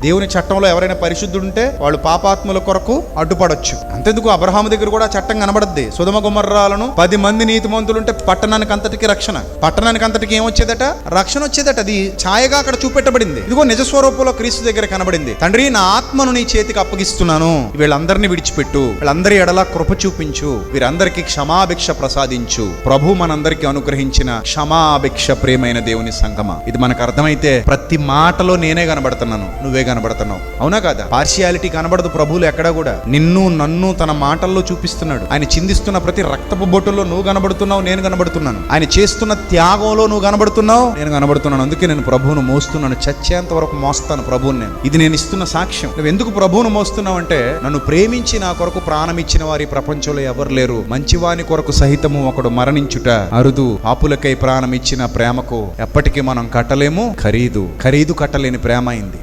దేవుని చట్టంలో ఎవరైనా పరిశుద్ధుడుంటే వాళ్ళు పాపాత్ముల కొరకు అడ్డుపడొచ్చు. అంతెందుకు అబ్రహాము దగ్గర కూడా చట్టం కనబడద్ది. సుధమ గుమర్రాలను పది మంది నీతిమంతులుంటే పట్టణానికి అంతటికి రక్షణ. పట్టణానికి అంతటికి ఏమొచ్చేదట? రక్షణ వచ్చేదట. అది ఛాయగా అక్కడ చూపెట్టబడింది. ఇదిగో నిజస్వరూపంలో క్రీస్తు దగ్గర కనబడింది. తండ్రి నా ఆత్మను నీ చేతికి అప్పగిస్తున్నాను. వీళ్ళందరినీ విడిచిపెట్టు. వీళ్ళందరి ఎడల కృప చూపించు. వీరందరికీ క్షమాభిక్ష ప్రసాదించు. ప్రభు మనందరికీ అనుగ్రహించిన క్షమాభిక్ష ప్రేమైన దేవుని సంగమ. ఇది మనకు అర్థమైతే ప్రతి మాటలో నేనే కనబడుతున్నాను. నువ్వే కనబడుతున్నావు. అవునా కాదా? పార్షియాలిటీ కనబడదు ప్రభువులు ఎక్కడా కూడా. నిన్ను నన్ను తన మాటల్లో చూపిస్తున్నాడు. ఆయన చిందిస్తున్న ప్రతి రక్తపు బొట్టులో నువ్వు కనబడుతున్నావు నేను కనబడుతున్నాను. ఆయన చేస్తున్న త్యాగంలో నువ్వు కనబడుతున్నావు నేను కనబడుతున్నాను. అందుకే నేను ప్రభువును మోస్తున్నాను. చచ్చేంత వరకు మోస్తాను ప్రభువుని నేను. ఇది నేను ఇస్తున్న సాక్ష్యం. నువ్వు ఎందుకు ప్రభువును మోస్తున్నావు అంటే నన్ను ప్రేమించి నా కొరకు ప్రాణం ఇచ్చిన వారి ప్రపంచంలో ఎవరు లేరు. మంచివాని కొరకు సహితము ఒకడు మరణించుట అరుదు. ఆపులకై ప్రాణం ఇచ్చిన ప్రేమకు ఎప్పటికీ మనం కట్టలేము. ఖరీదు. ఖరీదు కట్టలేని ప్రేమ అయింది.